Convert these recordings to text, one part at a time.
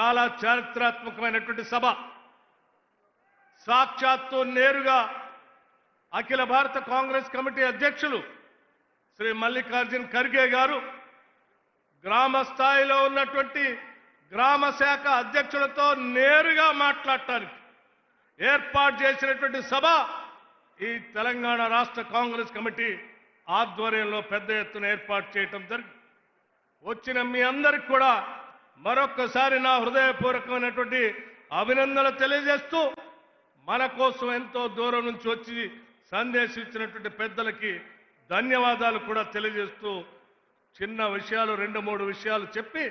చాలా చారిత్రాత్మకమైనటువంటి సభ. సాక్షాత్తు నేరుగా అఖిల భారత కాంగ్రెస్ కమిటీ అధ్యక్షులు శ్రీ మల్లికార్జున్ ఖర్గే గారు గ్రామ స్థాయిలో ఉన్నటువంటి గ్రామ శాఖ అధ్యక్షులతో నేరుగా మాట్లాడటానికి ఏర్పాటు చేసినటువంటి సభ ఈ తెలంగాణ రాష్ట్ర కాంగ్రెస్ కమిటీ ఆధ్వర్యంలో పెద్ద ఎత్తున ఏర్పాటు చేయటం జరిగింది. వచ్చిన మీ అందరికి కూడా మరొక్కసారి నా హృదయపూర్వకమైనటువంటి అభినందనలు తెలియజేస్తూ మన కోసం ఎంతో దూరం నుంచి వచ్చి సందేశం ఇచ్చినటువంటి పెద్దలకి ధన్యవాదాలు కూడా తెలియజేస్తూ చిన్న విషయాలు రెండు మూడు విషయాలు చెప్పి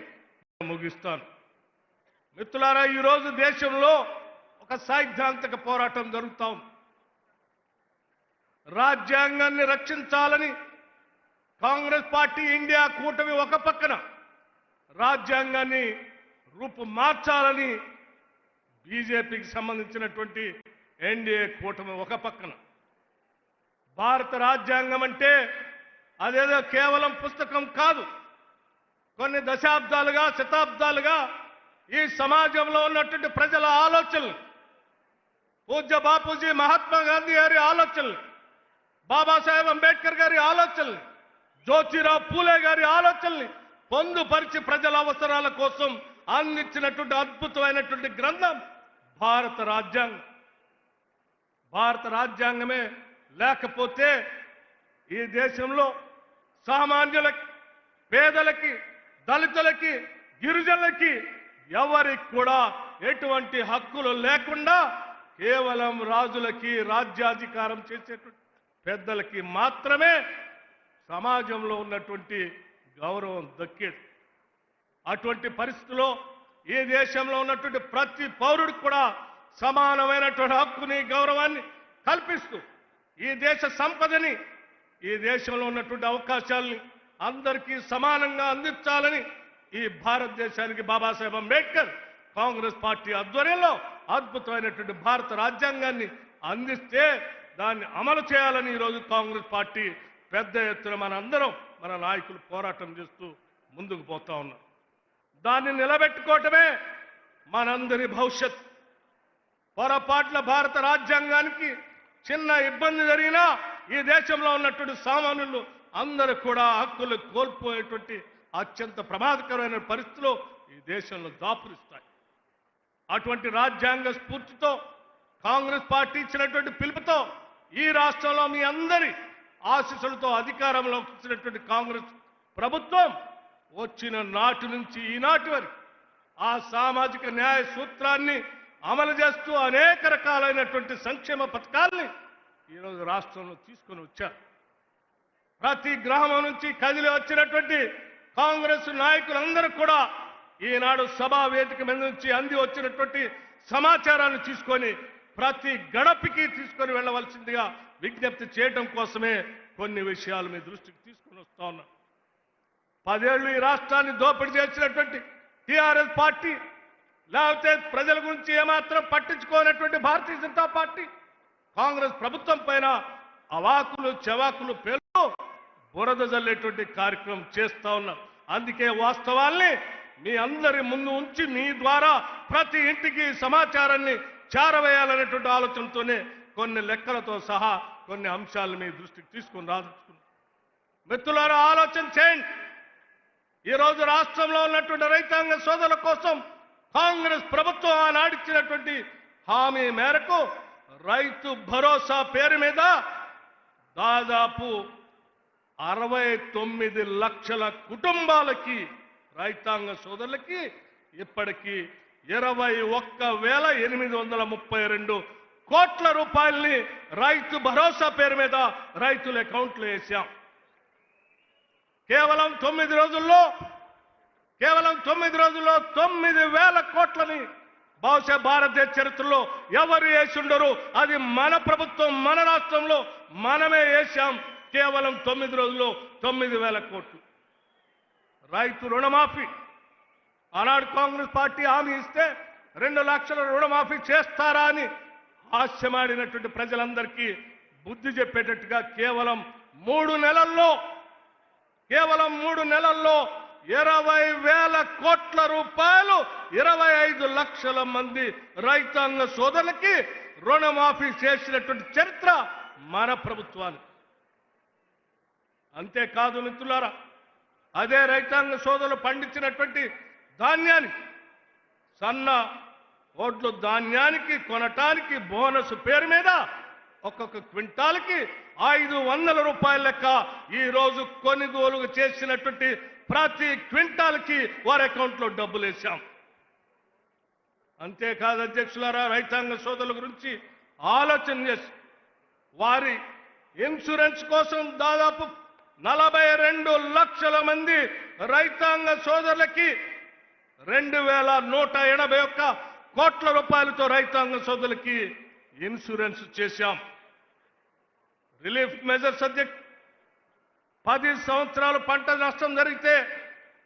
ముగిస్తాను. మిత్రులారా ఈరోజు దేశంలో ఒక సైద్ధాంతిక పోరాటం జరుగుతా ఉంది. రాజ్యాంగాన్ని రక్షించాలని కాంగ్రెస్ పార్టీ ఇండియా కూటమి ఒక పక్కన రాజ్యాంగాన్ని రూపు మార్చాలని బీజేపీకి సంబంధించినటువంటి ఎన్డీఏ కూటమి ఒక పక్కన. భారత రాజ్యాంగం అంటే అదేదో కేవలం పుస్తకం కాదు. కొన్ని దశాబ్దాలుగా శతాబ్దాలుగా ఈ సమాజంలో ఉన్నటువంటి ప్రజల ఆలోచనలు పూజ్య బాపూజీ మహాత్మా గాంధీ గారి ఆలోచనలు బాబాసాహెబ్ అంబేద్కర్ గారి ఆలోచనలు జ్యోతిరావు పూలే గారి ఆలోచనల్ని పొందుపరిచి ప్రజల అవసరాల కోసం అందించినటువంటి అద్భుతమైనటువంటి గ్రంథం భారత రాజ్యాంగం. భారత రాజ్యాంగమే లేకపోతే ఈ దేశంలో సామాన్యులకి పేదలకి దళితులకి గిరిజనులకి ఎవరికి కూడా ఎటువంటి హక్కులు లేకుండా కేవలం రాజులకి రాజ్యాధికారం చేసేటువంటి పెద్దలకి మాత్రమే సమాజంలో ఉన్నటువంటి గౌరవం దక్కేది. అటువంటి పరిస్థితిలో ఈ దేశంలో ఉన్నటువంటి ప్రతి పౌరుడికి కూడా సమానమైనటువంటి హక్కుని గౌరవాన్ని కల్పిస్తూ ఈ దేశ సంపదని ఈ దేశంలో ఉన్నటువంటి అవకాశాలని అందరికీ సమానంగా అందించాలని ఈ భారతదేశానికి బాబాసాహెబ్ అంబేద్కర్ కాంగ్రెస్ పార్టీ ఆధ్వర్యంలో అద్భుతమైనటువంటి భారత రాజ్యాంగాన్ని అందిస్తే దాన్ని అమలు చేయాలని ఈరోజు కాంగ్రెస్ పార్టీ పెద్ద ఎత్తున మనందరం మన నాయకులు పోరాటం చేస్తూ ముందుకు పోతా ఉన్నారు. దాన్ని నిలబెట్టుకోవటమే మనందరి భవిష్యత్. పొరపాట్ల భారత రాజ్యాంగానికి చిన్న ఇబ్బంది జరిగినా ఈ దేశంలో ఉన్నటువంటి సామాన్యులు అందరూ కూడా హక్కులు కోల్పోయేటువంటి అత్యంత ప్రమాదకరమైన పరిస్థితులు ఈ దేశంలో దాపురిస్తాయి. అటువంటి రాజ్యాంగ స్ఫూర్తితో కాంగ్రెస్ పార్టీ ఇచ్చినటువంటి పిలుపుతో ఈ రాష్ట్రంలో మీ అందరి ఆశీస్సులతో అధికారంలోకి వచ్చినటువంటి కాంగ్రెస్ ప్రభుత్వం వచ్చిన నాటి నుంచి ఈనాటి వరకు ఆ సామాజిక న్యాయ సూత్రాన్ని అమలు చేస్తూ అనేక రకాలైనటువంటి సంక్షేమ పథకాల్ని ఈరోజు రాష్ట్రంలో తీసుకొని వచ్చారు. ప్రతి గ్రామం నుంచి కదిలి వచ్చినటువంటి కాంగ్రెస్ నాయకులందరూ కూడా ఈనాడు సభా వేదిక మీద నుంచి అంది వచ్చినటువంటి సమాచారాన్ని తీసుకొని ప్రతి గడపకి తీసుకొని వెళ్ళవలసిందిగా విజ్ఞప్తి చేయడం కోసమే కొన్ని విషయాలు మీ దృష్టికి తీసుకుని వస్తా ఉన్నాం. పదేళ్ళు ఈ రాష్ట్రాన్ని దోపిడీ చేసినటువంటి టీఆర్ఎస్ పార్టీ లేకపోతే ప్రజల గురించి ఏమాత్రం పట్టించుకోనటువంటి భారతీయ జనతా పార్టీ కాంగ్రెస్ ప్రభుత్వం పైన అవాకులు చెవాకులు పేర్లు బురద జల్లేటువంటి కార్యక్రమం చేస్తా ఉన్నాం. అందుకే వాస్తవాల్ని మీ అందరి ముందు ఉంచి మీ ద్వారా ప్రతి ఇంటికి సమాచారాన్ని చేరవేయాలనేటువంటి ఆలోచనతోనే కొన్ని లెక్కలతో సహా కొన్ని అంశాల మీ దృష్టికి తీసుకుని రాదలుచుకున్నాం మిత్రులారా ఆలోచన చేయండి. ఈ రోజు రాష్ట్రంలో ఉన్నటువంటి రైతాంగ సోదరుల కోసం కాంగ్రెస్ ప్రభుత్వం ఆనాడిచ్చినటువంటి హామీ మేరకు రైతు భరోసా పేరు మీద దాదాపు అరవై తొమ్మిది లక్షల కుటుంబాలకి రైతాంగ సోదరులకి ఇప్పటికీ ఇరవై ఒక్క వేల ఎనిమిది వందల ముప్పై రెండు కోట్ల రూపాయల్ని రైతు భరోసా పేరు మీద రైతుల అకౌంట్లో వేశాం కేవలం తొమ్మిది రోజుల్లో కేవలం తొమ్మిది రోజుల్లో తొమ్మిది వేల కోట్లని బహుశా భారతదేశ చరిత్రలో ఎవరు వేసిండరు? అది మన ప్రభుత్వం మన రాష్ట్రంలో మనమే వేశాం కేవలం తొమ్మిది రోజుల్లో తొమ్మిది వేల కోట్లు. రైతు రుణమాఫీ. ఆనాడు కాంగ్రెస్ పార్టీ హామీ ఇస్తే రెండు లక్షల రుణమాఫీ చేస్తారా అని హాస్యమాడినటువంటి ప్రజలందరికీ బుద్ధి చెప్పేటట్టుగా కేవలం మూడు నెలల్లో కేవలం మూడు నెలల్లో ఇరవై వేల కోట్ల రూపాయలు ఇరవై ఐదు లక్షల మంది రైతాంగ సోదరులకి రుణమాఫీ చేసినటువంటి చరిత్ర మన ప్రభుత్వానికి. అంతేకాదు మిత్రులారా అదే రైతాంగ సోదరులు పండించినటువంటి ధాన్యాన్ని సన్న ఓట్లు ధాన్యానికి కొనటానికి బోనస్ పేరు మీద ఒక్కొక్క క్వింటాల్కి ఐదు వందల రూపాయల లెక్క ఈరోజు కొనుగోలు చేసినటువంటి ప్రతి క్వింటాల్కి వారి అకౌంట్లో డబ్బులు వేశాం. అంతేకాదు అధ్యక్షులారా రైతాంగ సోదరుల గురించి ఆలోచన చేసి వారి ఇన్సూరెన్స్ కోసం దాదాపు నలభై రెండు లక్షల మంది రైతాంగ సోదరులకి రెండు వేల నూట ఎనభై ఒక్క కోట్ల రూపాయలతో రైతాంగ సోదరులకి ఇన్సూరెన్స్ చేశాం. రిలీఫ్ మెజర్స్ అధ్యక్ష పది సంవత్సరాలు పంట నష్టం జరిగితే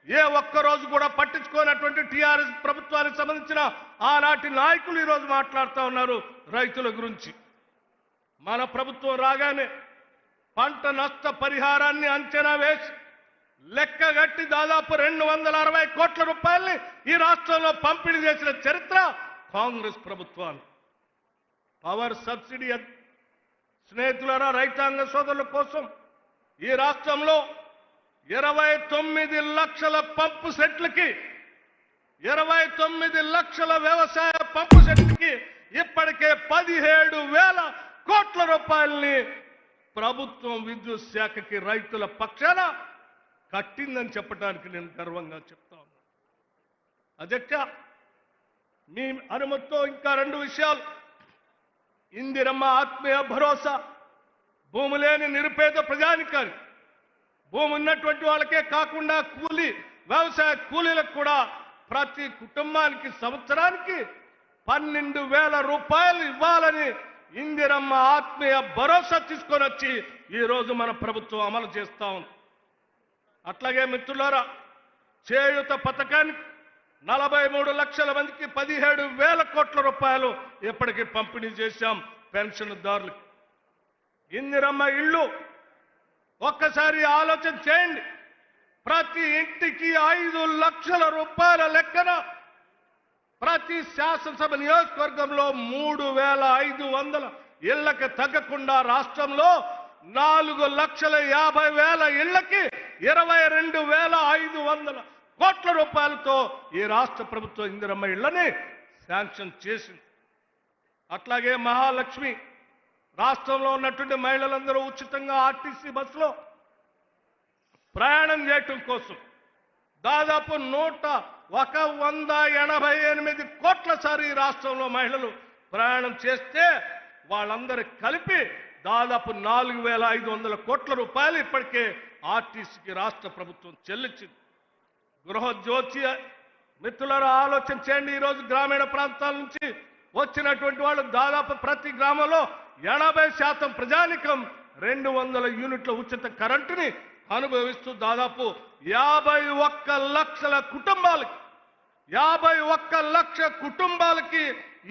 ఏ ఒక్క రోజు కూడా పట్టించుకోనటువంటి టీఆర్ఎస్ ప్రభుత్వానికి సంబంధించిన ఆనాటి నాయకులు ఈరోజు మాట్లాడుతూ ఉన్నారు రైతుల గురించి. మన ప్రభుత్వం రాగానే పంట నష్ట పరిహారాన్ని అంచనా వేసి లెక్కగట్టి దాదాపు రెండు వందల అరవై కోట్ల రూపాయల్ని ఈ రాష్ట్రంలో పంపిణీ చేసిన చరిత్ర కాంగ్రెస్ ప్రభుత్వాలు. పవర్ సబ్సిడీ స్నేహితులరా రైతాంగ సోదరుల కోసం ఈ రాష్ట్రంలో ఇరవై తొమ్మిది లక్షల పంపు సెట్లకి ఇరవై తొమ్మిది లక్షల వ్యవసాయ పంపు సెట్లకి ఇప్పటికే పదిహేడు వేల కోట్ల రూపాయల్ని ప్రభుత్వం విద్యుత్ శాఖకి రైతుల పక్షాన కట్టిందని చెప్పడానికి నేను గర్వంగా చెప్తా ఉన్నా. అధ్యక్ష మీ అనుమతితో ఇంకా రెండు విషయాలు. ఇందిరమ్మ ఆత్మీయ భరోసా భూమి లేని నిరుపేద ప్రజానికారి భూమి ఉన్నటువంటి వాళ్ళకే కాకుండా కూలి వ్యవసాయ కూలీలకు కూడా ప్రతి కుటుంబానికి సంవత్సరానికి పన్నెండు వేల రూపాయలు ఇవ్వాలని ఇందిరమ్మ ఆత్మీయ భరోసా తీసుకొని వచ్చి ఈరోజు మన ప్రభుత్వం అమలు చేస్తా ఉంది. అట్లాగే మిత్రులారా చేయుత పథకానికి నలభై మూడు లక్షల మందికి పదిహేడు వేల కోట్ల రూపాయలు ఇప్పటికీ పంపిణీ చేశాం పెన్షన్దారులకు ఇందిరమ్మ ఇళ్ళు ఒక్కసారి ఆలోచన చేయండి. ప్రతి ఇంటికి ఐదు లక్షల రూపాయల లెక్కన ప్రతి శాసనసభ నియోజకవర్గంలో మూడు వేల ఐదు వందల ఇళ్ళకు తగ్గకుండా రాష్ట్రంలో నాలుగు లక్షల యాభై వేల ఇళ్ళకి ఇరవై రెండు వేల ఐదు వందల కోట్ల రూపాయలతో ఈ రాష్ట్ర ప్రభుత్వం ఇందిరమ్మ ఇళ్ళని శాంక్షన్ చేసింది. అట్లాగే మహాలక్ష్మి రాష్ట్రంలో ఉన్నటువంటి మహిళలందరూ ఉచితంగా ఆర్టీసీ బస్సులో ప్రయాణం చేయటం కోసం దాదాపు నూట ఒక వంద ఎనభై ఎనిమిది కోట్ల సారి రాష్ట్రంలో మహిళలు ప్రయాణం చేస్తే వాళ్ళందరూ కలిపి దాదాపు నాలుగు వేల ఐదు వందల కోట్ల రూపాయలు ఇప్పటికే ఆర్టీసీకి రాష్ట్ర ప్రభుత్వం చెల్లించింది. గృహజ్యోతి మిత్రులారా ఆలోచన చేయండి. ఈరోజు గ్రామీణ ప్రాంతాల నుంచి వచ్చినటువంటి వాళ్ళు దాదాపు ప్రతి గ్రామంలో ఎనభై శాతం ప్రజానికం రెండు వందల యూనిట్ల ఉచిత కరెంటుని అనుభవిస్తూ దాదాపు యాభై ఒక్క లక్షల కుటుంబాలకి యాభై ఒక్క లక్ష కుటుంబాలకి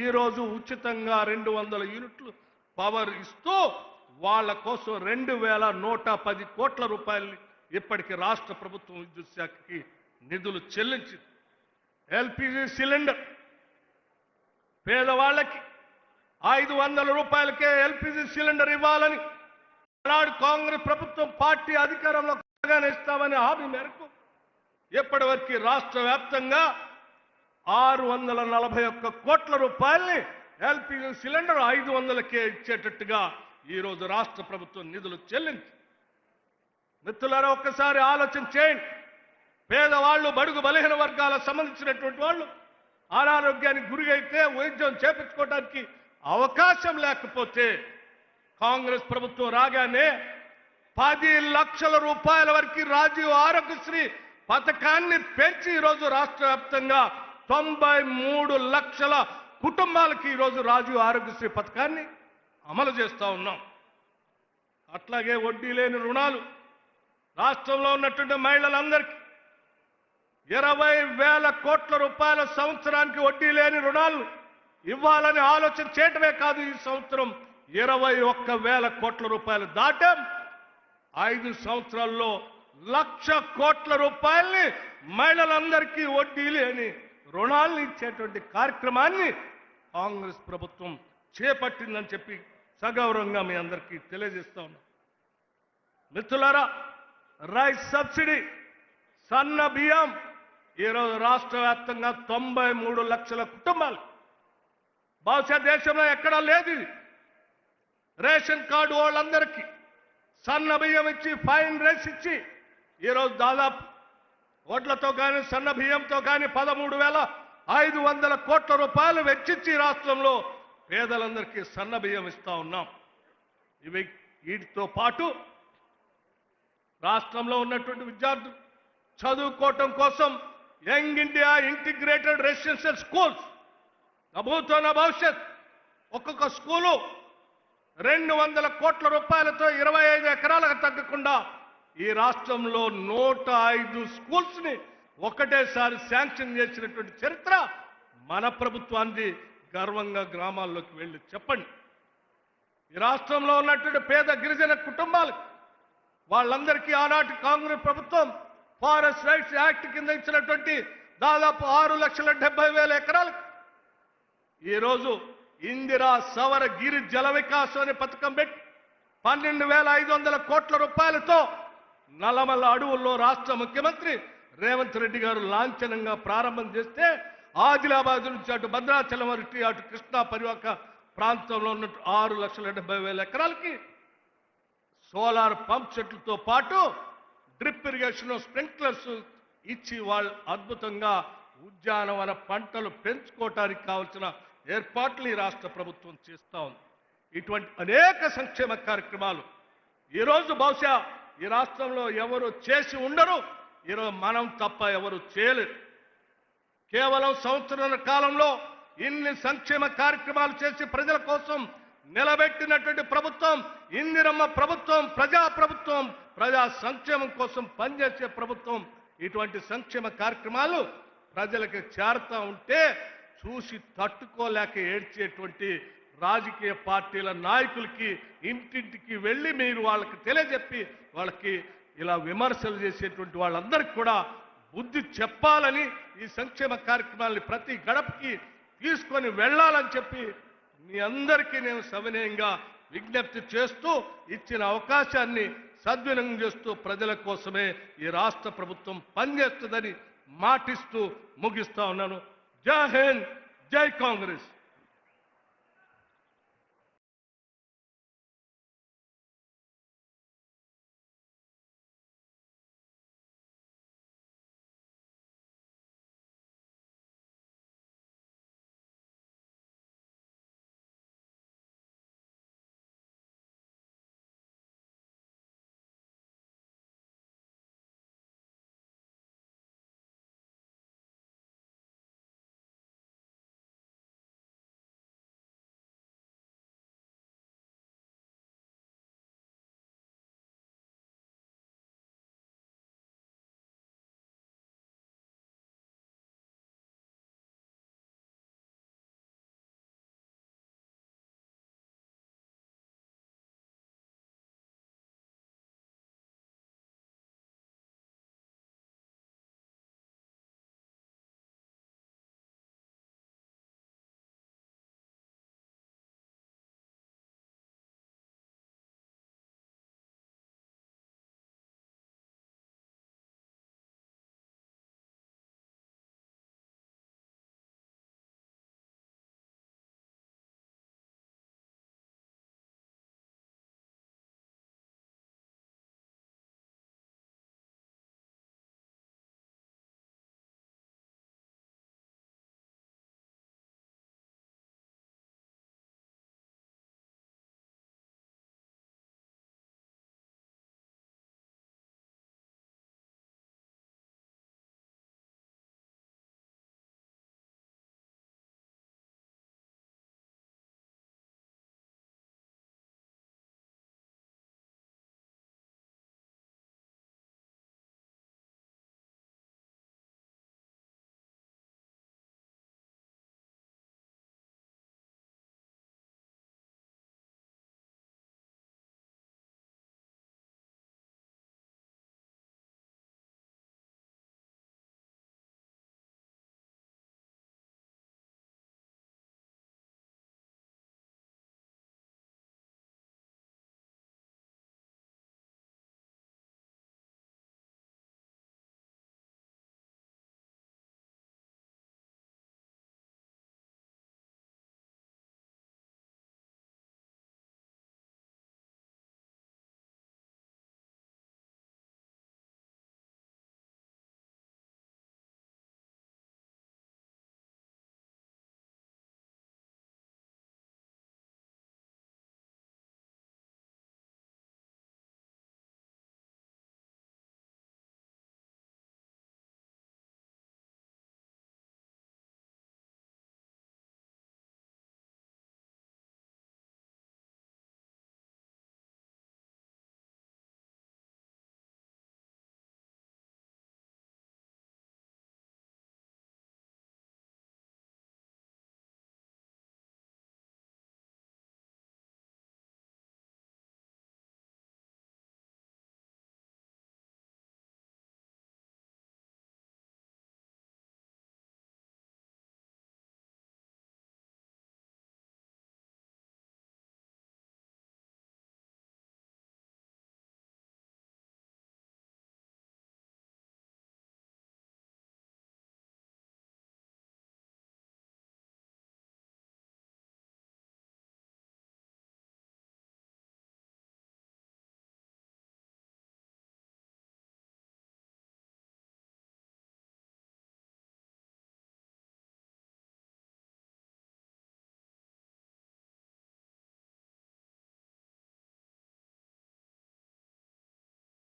ఈరోజు ఉచితంగా రెండు వందల యూనిట్లు పవర్ ఇస్తూ వాళ్ళ కోసం రెండు వేల నూట పది కోట్ల రూపాయలు ఇప్పటికి రాష్ట్ర ప్రభుత్వం విద్యుత్ శాఖకి నిధులు చెల్లించింది. ఎల్పిజి సిలిండర్ పేదవాళ్ళకి ఐదు వందల రూపాయలకే ఎల్పిజి సిలిండర్ ఇవ్వాలని ఆనాడు కాంగ్రెస్ ప్రభుత్వం పార్టీ అధికారంలో కొత్తగానే ఇస్తామని హామీ మేరకు ఇప్పటి వరకు రాష్ట్ర వ్యాప్తంగా ఆరు వందల నలభై ఒక్క కోట్ల రూపాయల్ని ఎల్పిజి సిలిండర్ ఐదు వందలకే ఇచ్చేటట్టుగా ఈ రోజు రాష్ట్ర ప్రభుత్వం నిధులు చెల్లించి. మిత్రులారా ఒక్కసారి ఆలోచన చేయండి. పేదవాళ్ళు బడుగు బలహీన వర్గాలకు సంబంధించినటువంటి వాళ్ళు అనారోగ్యానికి గురి అయితే వైద్యం చేపించుకోవడానికి అవకాశం లేకపోతే కాంగ్రెస్ ప్రభుత్వం రాగానే పది లక్షల రూపాయల వరకు రాజీవ్ ఆరోగ్యశ్రీ పథకాన్ని పెంచి ఈరోజు రాష్ట్ర వ్యాప్తంగా తొంభై మూడు లక్షల కుటుంబాలకి ఈరోజు రాజీవ్ ఆరోగ్యశ్రీ పథకాన్ని అమలు చేస్తూ ఉన్నాం. అట్లాగే వడ్డీ లేని రుణాలు రాష్ట్రంలో ఉన్నటువంటి మహిళలందరికీ ఇరవై వేల కోట్ల రూపాయల సంవత్సరానికి వడ్డీ లేని రుణాలు ఇవ్వాలని ఆలోచన చేయటమే కాదు ఈ సంవత్సరం ఇరవై ఒక్క వేల కోట్ల రూపాయలు దాటాం. ఐదు సంవత్సరాల్లో లక్ష కోట్ల రూపాయల్ని మహిళలందరికీ వడ్డీ లేని రుణాలను ఇచ్చేటువంటి కార్యక్రమాన్ని కాంగ్రెస్ ప్రభుత్వం చేపట్టిందని చెప్పి సగౌరవంగా మీ అందరికీ తెలియజేస్తా ఉన్నాం. మిత్రులారా రైస్ సబ్సిడీ సన్న బియ్యం ఈరోజు రాష్ట్ర వ్యాప్తంగా తొంభై మూడు లక్షల కుటుంబాలు. బహుశా దేశంలో ఎక్కడా లేదు ఇది. రేషన్ కార్డు వాళ్ళందరికీ సన్న బియ్యం ఇచ్చి ఫైన్ రైస్ ఇచ్చి ఈరోజు దాదాపు వడ్లతో కానీ సన్న బియ్యంతో కానీ పదమూడు వేల ఐదు వందల కోట్ల రూపాయలు వెచ్చించి రాష్ట్రంలో పేదలందరికీ సన్నబియ్యం ఇస్తా ఉన్నాం. ఇవి వీటితో పాటు రాష్ట్రంలో ఉన్నటువంటి విద్యార్థులు చదువుకోవటం కోసం young India integrated residential schools నభూతోన భవిష్యత్ ఒక్కొక్క స్కూలు రెండు వందల కోట్ల రూపాయలతో ఇరవై ఐదు ఎకరాలకు తగ్గకుండా ఈ రాష్ట్రంలో నూట ఐదు స్కూల్స్ని ఒక్కటేసారి ఒకటేసారి శాంక్షన్ చేసినటువంటి చరిత్ర మన ప్రభుత్వాన్ని గర్వంగా గ్రామాల్లోకి వెళ్ళి చెప్పండి. ఈ రాష్ట్రంలో ఉన్నటువంటి పేద గిరిజన కుటుంబాలు వాళ్ళందరికీ ఆనాటి కాంగ్రెస్ ప్రభుత్వం ఫారెస్ట్ రైట్స్ యాక్ట్ కింద ఇచ్చినటువంటి దాదాపు ఆరు లక్షల డెబ్బై వేల ఎకరాలు ఈరోజు ఇందిరా సవర గిరి జల వికాసం అనే పథకం పెట్టి పన్నెండు వేల ఐదు వందల కోట్ల రూపాయలతో నల్లమల్ల అడవుల్లో రాష్ట్ర ముఖ్యమంత్రి రేవంత్ రెడ్డి గారు లాంఛనంగా ప్రారంభం చేస్తే ఆదిలాబాద్ నుంచి అటు భద్రాచలం వరకు అటు కృష్ణా పరివాహక ప్రాంతంలో ఉన్న ఆరు లక్షల డెబ్బై వేల ఎకరాలకి సోలార్ పంప్ సెట్లతో పాటు డ్రిప్ ఇరిగేషన్ స్ప్రింక్లర్స్ ఇచ్చి వాళ్ళు అద్భుతంగా ఉద్యానవన పంటలు పెంచుకోవటానికి కావాల్సిన ఏర్పాట్లు ఈ రాష్ట్ర ప్రభుత్వం చేస్తా ఉంది. ఇటువంటి అనేక సంక్షేమ కార్యక్రమాలు ఈరోజు బహుశా ఈ రాష్ట్రంలో ఎవరు చేసి ఉండరు. ఈరోజు మనం తప్ప ఎవరు చేయలేరు. కేవలం సంవత్సరాల కాలంలో ఇన్ని సంక్షేమ కార్యక్రమాలు చేసి ప్రజల కోసం నిలబెట్టినటువంటి ప్రభుత్వం ఇందిరమ్మ ప్రభుత్వం ప్రజా ప్రభుత్వం ప్రజా సంక్షేమం కోసం పనిచేసే ప్రభుత్వం ఇటువంటి సంక్షేమ కార్యక్రమాలు ప్రజలకు చేరుతూ ఉంటే చూసి తట్టుకోలేక ఏడ్చేటువంటి రాజకీయ పార్టీల నాయకులకి ఇంటింటికి వెళ్ళి మీరు వాళ్ళకి తెలియజెప్పి వాళ్ళకి ఇలా విమర్శలు చేసేటువంటి వాళ్ళందరికీ కూడా బుద్ధి చెప్పాలని ఈ సంక్షేమ కార్యక్రమాల్ని ప్రతి గడపకి తీసుకొని వెళ్ళాలని చెప్పి మీ అందరికీ నేను సవినయంగా విజ్ఞప్తి చేస్తూ ఇచ్చిన అవకాశాన్ని సద్వినియోగం చేస్తూ ప్రజల కోసమే ఈ రాష్ట్ర ప్రభుత్వం పనిచేస్తుందని మాటిస్తూ ముగిస్తా ఉన్నాను. జై హింద్ జై కాంగ్రెస్.